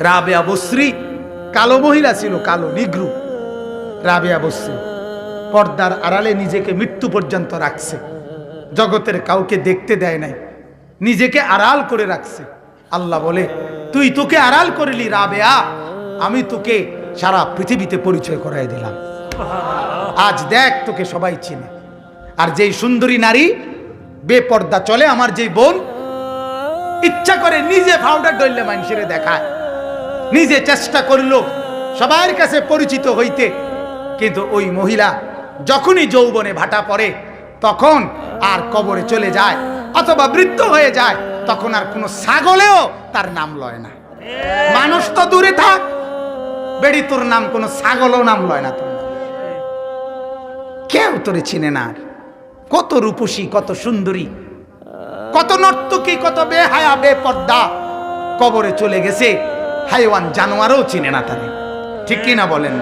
রাবেয়া বশ্রী কালো মহিলা ছিল, কালো, নিগ্রু। রাবেয়া বশ্রী পর্দার আড়ালে নিজেকে মৃত্যু পর্যন্ত রাখছে। জগতের কাউকে দেখতে দেয় নাই, নিজেকে আড়াল করে রাখছে। আল্লাহ বলে, তুই তোকে আড়াল করলি রাবেয়া আমি তোকে সারা পৃথিবীতে পরিচয় করাই দিলাম। আজ দেখ তোকে সবাই চিনে। আর যেই সুন্দরী নারী বেপর্দা চলে, আমার যেই বোন, ইচ্ছা করে নিজে পাউডার ডললে মানুষের দেখায়। নিজে চেষ্টা করল সবার কাছে পরিচিত হইতে কিন্তু ওই মহিলা যখনই যৌবনে ভাটা পড়ে, তখন আর কবরে চলে যায় অথবা বৃদ্ধ হয়ে যায়, তখন আর কোনো ছাগলেও তার নাম লয় না মানুষ তো দূরে থাক, বেড়ি তোর নাম, কোনো ছাগলও নাম লয় না তোর। কেউ তোরে চিনে না। কত রূপসী, কত সুন্দরী, কত নর্তকী, কত বেহায়া, বেপর্দা কবরে চলে গেছে হাইওয়ান জানোয়ারও চিনে না তারে। ঠিক কিনা বলেন?